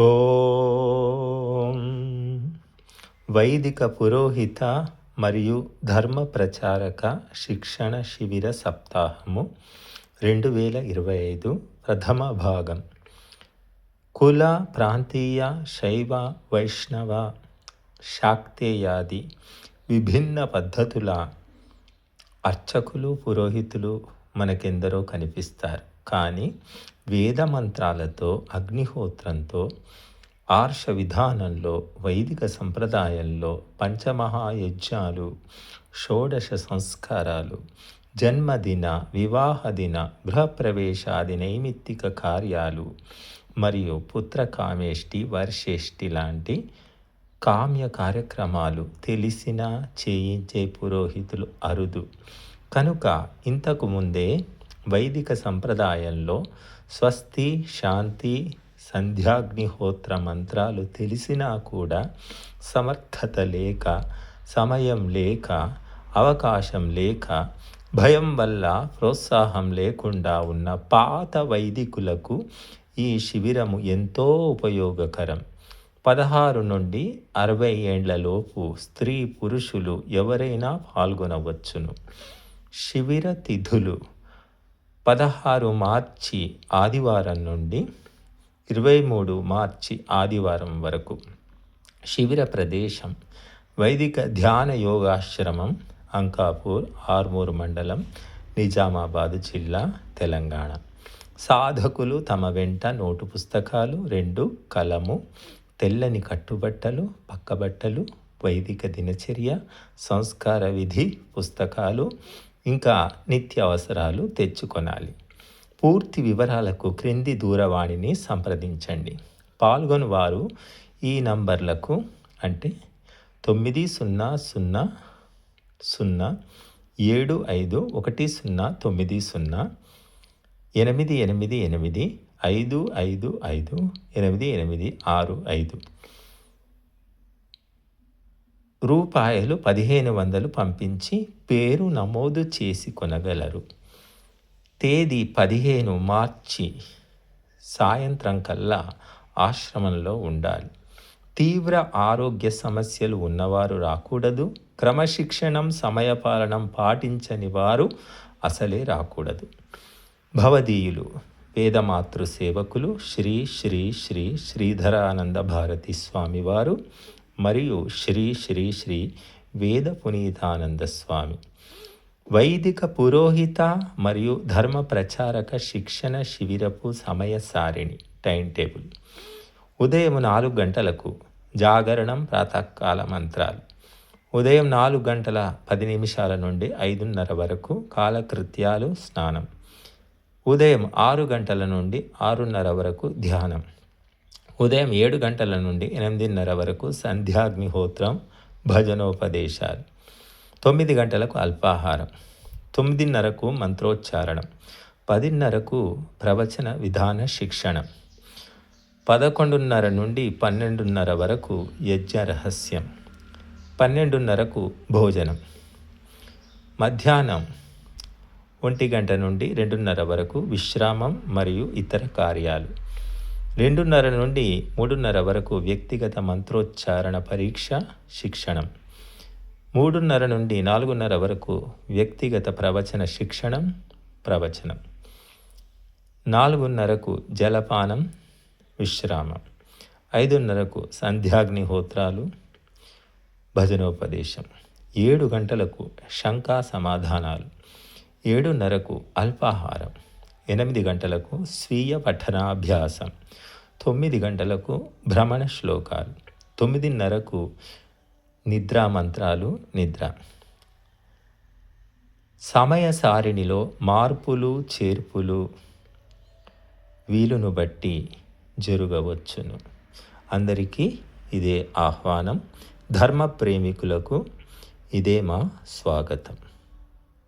ఓం. వైదిక పురోహిత మరియు ధర్మ ప్రచారక శిక్షణ శిబిర సప్తాహము రెండు వేల ఇరవై ఐదు ప్రథమ భాగం. కుల ప్రాంతీయ శైవ వైష్ణవ శాక్తేయాది విభిన్న పద్ధతుల అర్చకులు పురోహితులు మనకెందరో కనిపిస్తారు. కానీ వేదమంత్రాలతో అగ్నిహోత్రంతో ఆర్ష విధానంలో వైదిక సంప్రదాయంలో పంచమహాయజ్ఞాలు షోడశ సంస్కారాలు జన్మదిన వివాహదిన గృహప్రవేశాది నైమిత్తిక కార్యాలు మరియు పుత్రకామేష్టి వర్షేష్టి లాంటి కామ్య కార్యక్రమాలు తెలిసిన చేయించే పురోహితులు అరుదు. కనుక ఇంతకు ముందే వైదిక సంప్రదాయంలో స్వస్తి శాంతి సంధ్యాగ్నిహోత్ర మంత్రాలు తెలిసినా కూడా సమర్థత లేక సమయం లేక అవకాశం లేక భయం వల్ల ప్రోత్సాహం లేకుండా ఉన్న పాత వైదికులకు ఈ శిబిరము ఎంతో ఉపయోగకరం. పదహారు నుండి అరవై ఏండ్లలోపు స్త్రీ పురుషులు ఎవరైనా పాల్గొనవచ్చును. శిబిర తిథులు పదహారు మార్చి ఆదివారం నుండి ఇరవై మూడు మార్చి ఆదివారం వరకు శిబిర ప్రదేశం వైదిక ధ్యాన యోగాశ్రమం అంకాపూర్ ఆర్మూర్ మండలం నిజామాబాద్ జిల్లా తెలంగాణ. సాధకులు తమ వెంట నోటు పుస్తకాలు రెండు కలము తెల్లని కట్టుబట్టలు పక్కబట్టలు వైదిక దినచర్య సంస్కార విధి పుస్తకాలు ఇంకా నిత్య అవసరాలు తెచ్చుకొనాలి. పూర్తి వివరాలకు క్రింది దూరవాణిని సంప్రదించండి. పాల్గొని వారు ఈ నంబర్లకు అంటే తొమ్మిది సున్నా సున్నా సున్నా ఏడు ఐదు ఒకటి సున్నా తొమ్మిది సున్నా ఎనిమిది ఎనిమిది ఎనిమిది ఐదు ఐదు ఐదు ఎనిమిది ఎనిమిది ఆరు ఐదు రూపాయలు పదిహేను వందలు పంపించి పేరు నమోదు చేసి కొనగలరు. తేదీ పదిహేను మార్చి సాయంత్రం కల్లా ఆశ్రమంలో ఉండాలి. తీవ్ర ఆరోగ్య సమస్యలు ఉన్నవారు రాకూడదు. క్రమశిక్షణం సమయపాలనం పాటించని వారు అసలే రాకూడదు. భవదీయులు వేదమాతృ సేవకులు శ్రీ శ్రీ శ్రీ శ్రీధరానంద భారతి స్వామివారు మరియు శ్రీ శ్రీ శ్రీ వేద పునీతానంద స్వామి. వైదిక పురోహిత మరియు ధర్మ ప్రచారక శిక్షణ శిబిరపు సమయ సారిణి టైం టేబుల్. ఉదయం నాలుగు గంటలకు జాగరణం ప్రాతకాల మంత్రాలు. ఉదయం నాలుగు గంటల పది నిమిషాల నుండి ఐదున్నర వరకు కాలకృత్యాలు స్నానం. ఉదయం ఆరు గంటల నుండి ఆరున్నర వరకు ధ్యానం. ఉదయం ఏడు గంటల నుండి ఎనిమిదిన్నర వరకు సంధ్యాగ్నిహోత్రం భజనోపదేశాలు. తొమ్మిది గంటలకు అల్పాహారం. తొమ్మిదిన్నరకు మంత్రోచ్చారణం. పదిన్నరకు ప్రవచన విధాన శిక్షణ. పదకొండున్నర నుండి పన్నెండున్నర వరకు యజ్ఞ రహస్యం పన్నెండున్నరకు భోజనం. మధ్యాహ్నం ఒంటి గంట నుండి రెండున్నర వరకు విశ్రామం మరియు ఇతర కార్యాలు. రెండున్నర నుండి మూడున్నర వరకు వ్యక్తిగత మంత్రోచ్చారణ పరీక్ష శిక్షణం. మూడున్నర నుండి నాలుగున్నర వరకు వ్యక్తిగత ప్రవచన శిక్షణం ప్రవచనం. నాలుగున్నరకు జలపానం విశ్రామం. ఐదున్నరకు సంధ్యాగ్నిహోత్రాలు భజనోపదేశం. ఏడు గంటలకు శంకా సమాధానాలు ఏడున్నరకు అల్పాహారం. ఎనిమిది గంటలకు స్వీయ పఠనాభ్యాసం తొమ్మిది గంటలకు భ్రమణ శ్లోకాలు తొమ్మిదిన్నరకు నిద్రా మంత్రాలు నిద్ర. సమయ సారిణిలో మార్పులు చేర్పులు వీలును బట్టి జరగవచ్చును. అందరికీ ఇదే ఆహ్వానం. ధర్మ ప్రేమికులకు ఇదే మా స్వాగతం.